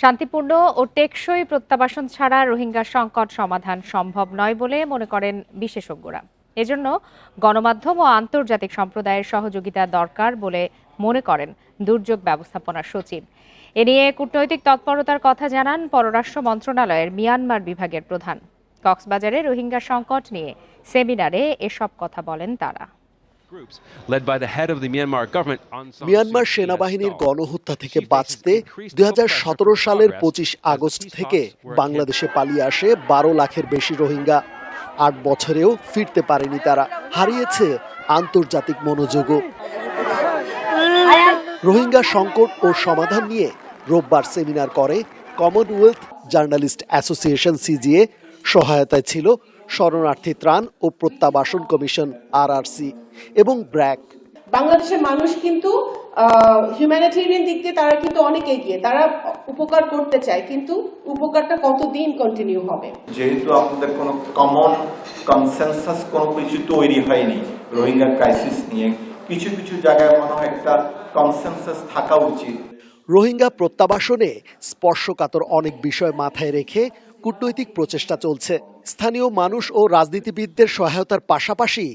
শান্তিপূর্ণ ও টেকসই প্রত্যাবাসন ছাড়া রোহিঙ্গা সংকট সমাধান সম্ভব নয় বলে মনে করেন বিশেষজ্ঞরা। এজন্য গণমাধ্যম ও আন্তর্জাতিক সম্প্রদায়ের সহযোগিতা দরকার বলে মনে করেন দুর্যোগ ব্যবস্থাপনা সচিব। এ নিয়ে কূটনৈতিক তৎপরতার কথা জানান পররাষ্ট্র মন্ত্রণালয়ের মিয়ানমার বিভাগের প্রধান। কক্সবাজারে রোহিঙ্গা সংকট নিয়ে সেমিনারে এসব কথা বলেন তারা। মিয়ানমার সেনাবাহিনীর গণহত্যা থেকে বাঁচতে দুই সালের পঁচিশ আগস্ট থেকে বাংলাদেশে পালিয়ে আসে বারো লাখের বেশি রোহিঙ্গা। আট বছরেও ফিরতে পারেনি তারা। হারিয়েছে আন্তর্জাতিক মনোযোগও। রোহিঙ্গা সংকট ও সমাধান নিয়ে রোববার সেমিনার করে কমনওয়েলথ জার্নালিস্ট অ্যাসোসিয়েশন সিজিএ সহায়তায় ছিল শরণার্থী ত্রাণ ও প্রত্যাবাসন কমিশন আরআরসি এবং ব্র্যাক। বাংলাদেশের মানুষ কিন্তু হিউম্যানিটেরিয়ান দিক দিয়ে তারা কিন্তু অনেক এগিয়ে তারা উপকার করতে চায় কিন্তু উপকারটা কতদিন কন্টিনিউ হবে? যেহেতু আমাদের কোনো কমন কনসেনসাস কোনো কিছু তৈরি হয়নি রোহিঙ্গা ক্রাইসিস নিয়ে কিছু কিছু জায়গায় মনে হয় একটা কনসেনসাস থাকা উচিত। রোহিঙ্গা প্রত্যাবাসনে স্পর্শকাতর অনেক বিষয় মাথায় রেখে কূটনৈতিক প্রচেষ্টা চলছে। স্থানীয় মানুষ ও রাজনীতিবিদদের সহায়তার পাশাপাশি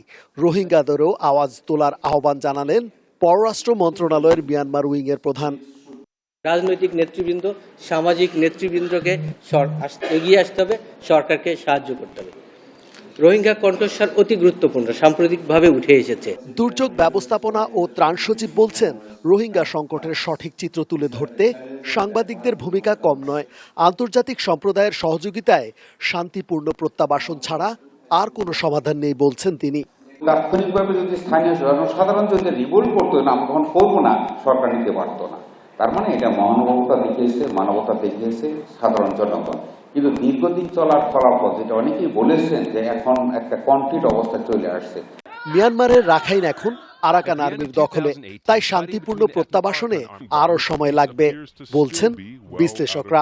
রোহিঙ্গাদেরও আওয়াজ তোলার আহ্বান জানালেন পররাষ্ট্র মন্ত্রণালয়ের মিয়ানমার উইংয়ের প্রধান। রাজনৈতিক নেতৃবৃন্দ, সামাজিক নেতৃবৃন্দকে এগিয়ে আসতে হবে, সরকারকে সাহায্য করতে হবে। রোহিঙ্গা কণ্ঠস্বর অতি গুরুত্বপূর্ণ সাম্প্রতিকভাবে উঠে এসেছে। দুর্যোগ ব্যবস্থাপনা ও ত্রাণ সচিব বলছেন রোহিঙ্গা সংকটের সঠিক চিত্র তুলে ধরতে সাংবাদিকদের ভূমিকা কম নয়। আন্তর্জাতিক সম্প্রদায়ের সহযোগিতায় শান্তিপূর্ণ প্রত্যাবাসন ছাড়া আর কোনো সমাধান নেই বলছেন তিনি। তাৎক্ষণিকভাবে যদি স্থানীয় জনসাধারণ যদি রিভোল্ট করতো না আমরা তখন করব না সরকার নিতে পারতো না। তার মানে এটা মহানুভবতা দেখিয়েছে মানবতা দেখিয়েছে সাধারণ জনগণ। কিন্তু দীর্ঘদিন চলার ফলাফল যেটা অনেকেই বলেছেন যে এখন একটা কনফ্লিক্ট অবস্থা চলে আসছে। মিয়ানমারের রাখাইন এখন আরাকান আর্মির দখলে। তাই শান্তিপূর্ণ প্রত্যাবাসনে আরও সময় লাগবে বলছেন বিশ্লেষকরা।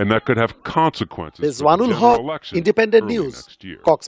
And that could have consequences. for the Rezwanul general Haque